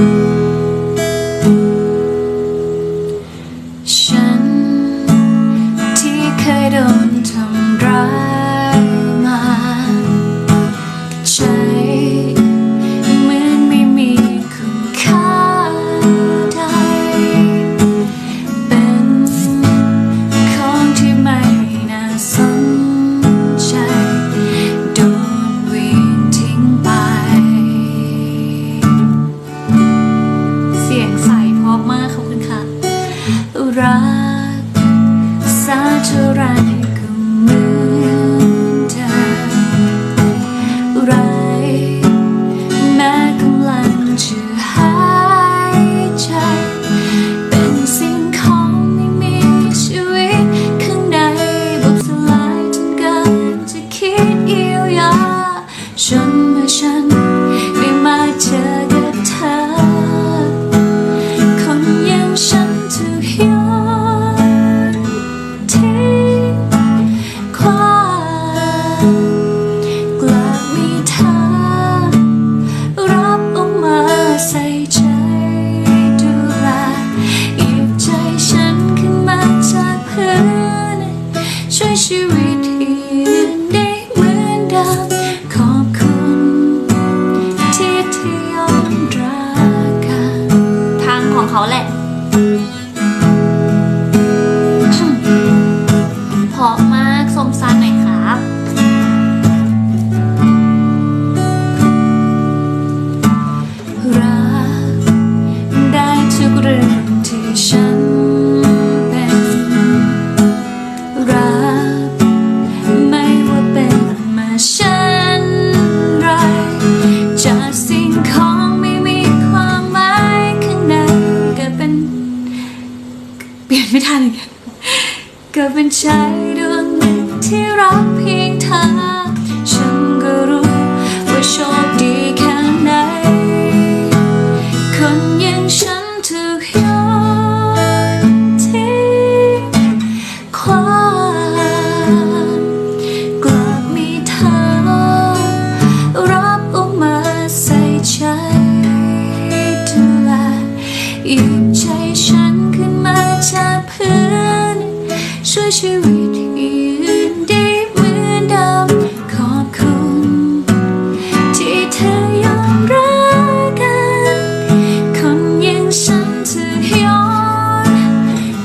ฉั จนเ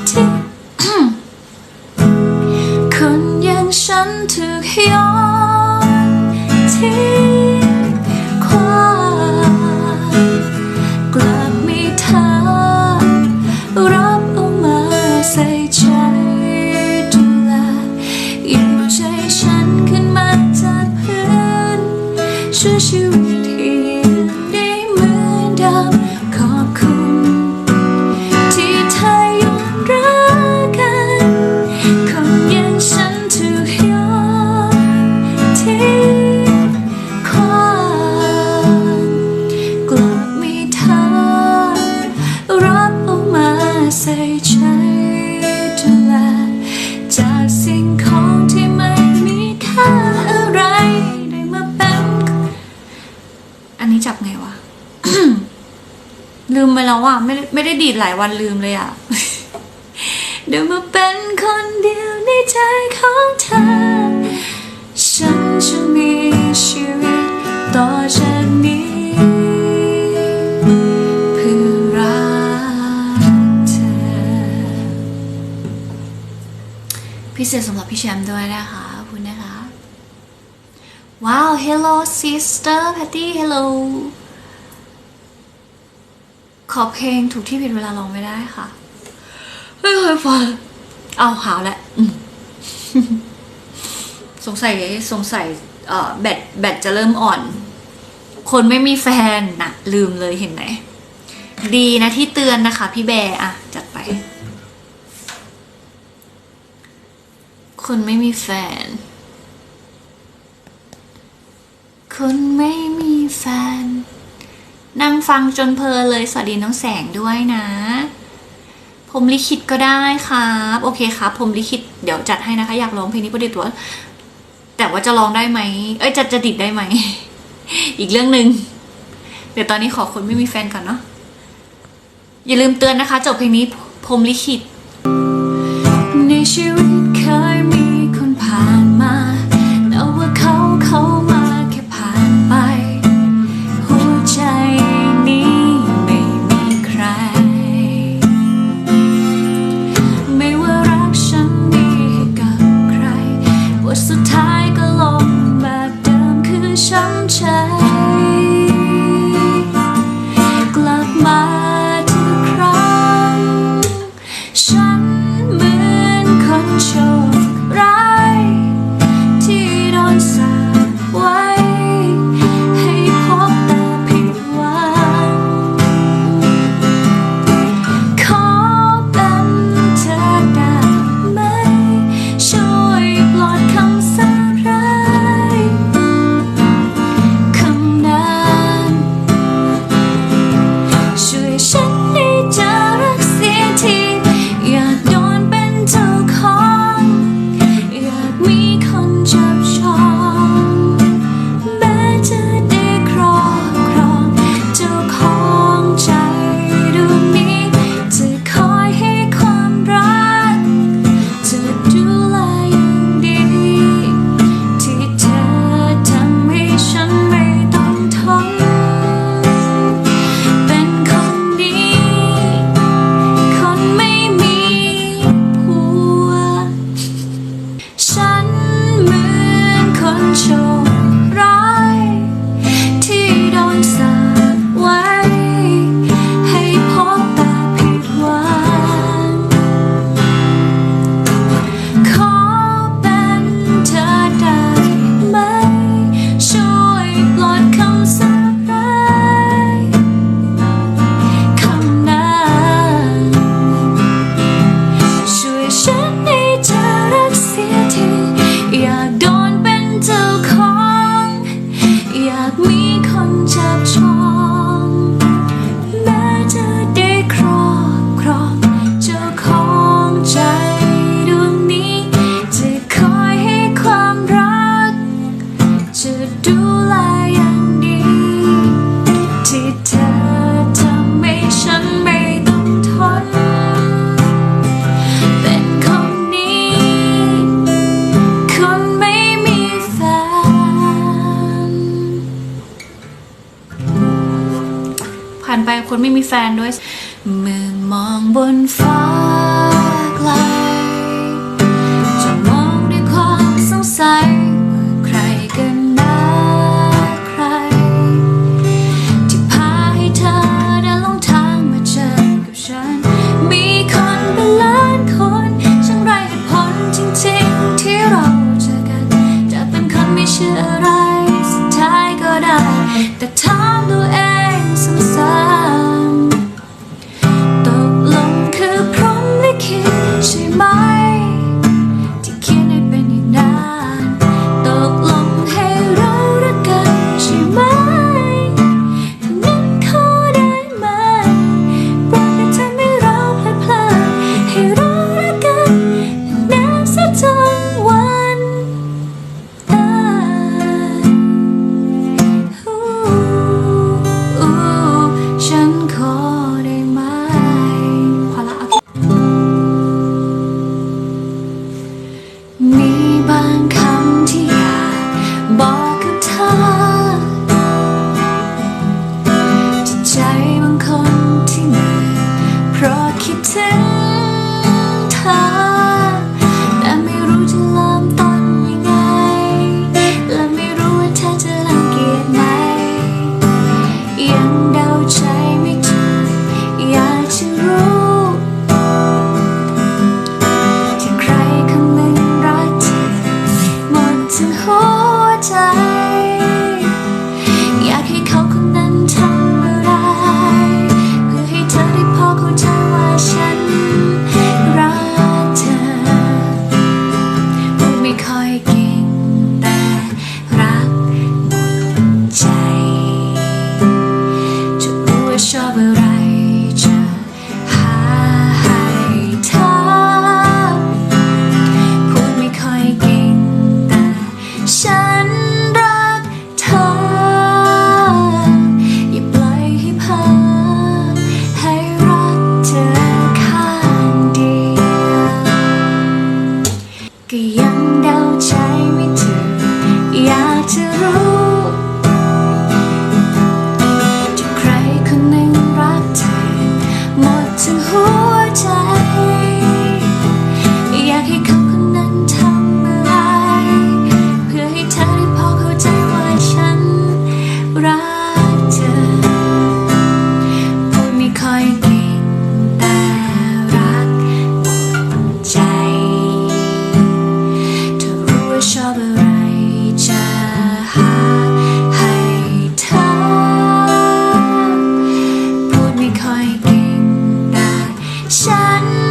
ที่คนอย่างฉันถูกย้อนที่ ลืมไปแล้วอะไม่ไม่ได้ดีดหลายวันลืมเลยอะเดี๋ยวมาเป็นคนเดียวในใจของเธอ ฉันจะมีชีวิตต่อจากนี้เพื่อรักเธอ พิเศษสำหรับพี่แชมป์ด้วยนะคะขอบคุณนะคะ ว้าว hello sister Patty hello ขอเพลงถูกที่ผิดเวลาร้องไม่ได้ค่ะ ไม่เคยฟังเอาหาวแหละสงสัยสงสัยเอ่อแบตแบตจะเริ่มอ่อน คนไม่มีแฟนนะลืมเลยเห็นไหมดีนะที่เตือนนะคะ พี่แบร์อะจัดไป คนไม่มีแฟน คนไม่มีแฟน นั่งฟังจนเพลินเลยสวัสดีน้องแสงด้วยนะ ผมลิขิตก็ได้ครับ โอเคครับ ผมลิขิตเดี๋ยวจัดให้นะคะ อยากร้องเพลงนี้พอดีตัวแต่ว่าจะร้องได้ไหมเอ้ยจะจะติดได้ไหม อีกเรื่องหนึง่งเดี๋ยวตอนนี้ขอคนไม่มีแฟนก่อนเนาะอย่าลืมเตือนนะคะ จบเพลงนี้ผมลิขิตในชีวิตเคย คนไม่มีแฟนด้วยเมื่อมองบนฟ้า ball. 山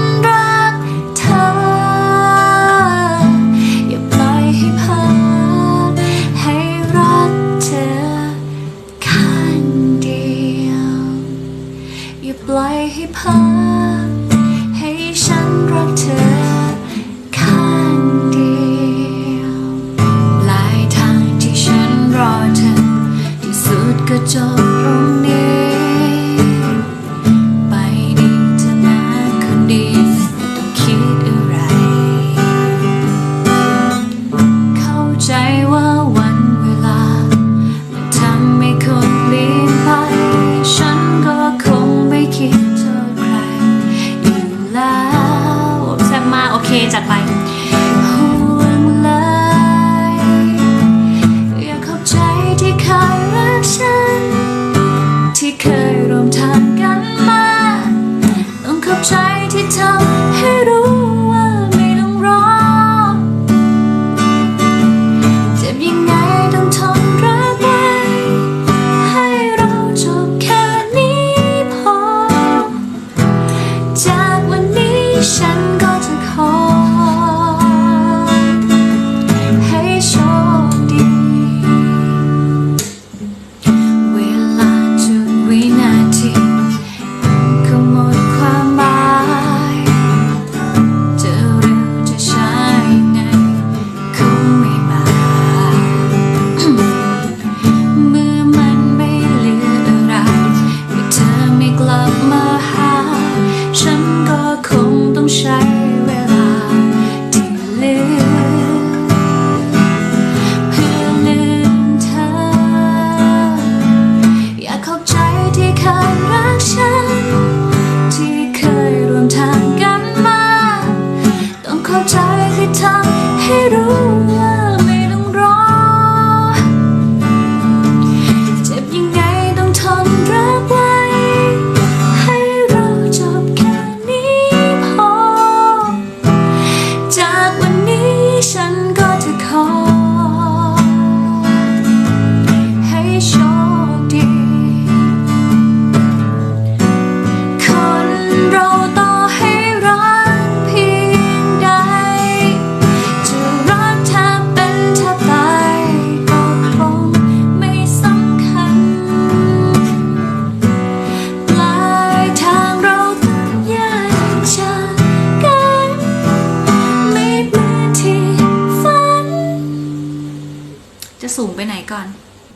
สูงไปไหนก่อน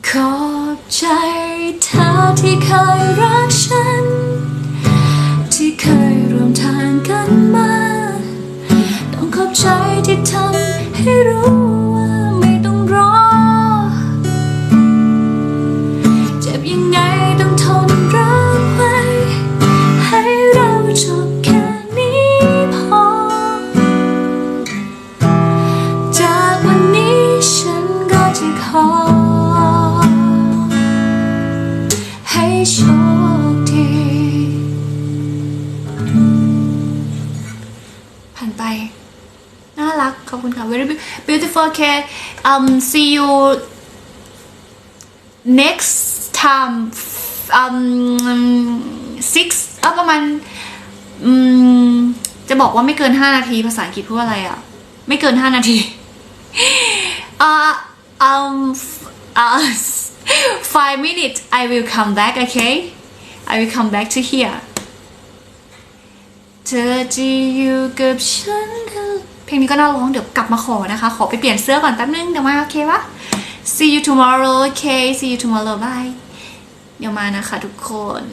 ขอบใจเธอที่เคยรักฉัน ที่เคยร่วมทางกันมา ต้องขอบใจที่ทำให้รู้ um see you next time um six เอาประมาณอืมจะบอกว่าไม่เกิน 5 นาทีภาษาอังกฤษพูดว่าอะไรอะ ไม่เกิน 5 นาทีเอ่อ um uh five minutes I will come back okay I will come back to here เธอจะอยู่กับฉัน เพลงนี้ก็น่าร้องเดี๋ยวกลับมาขอนะคะ ขอไปเปลี่ยนเสื้อก่อนแป๊บนึงเดี๋ยวมาโอเควะ see you tomorrow okay see you tomorrow bye เดี๋ยวมานะคะทุกคน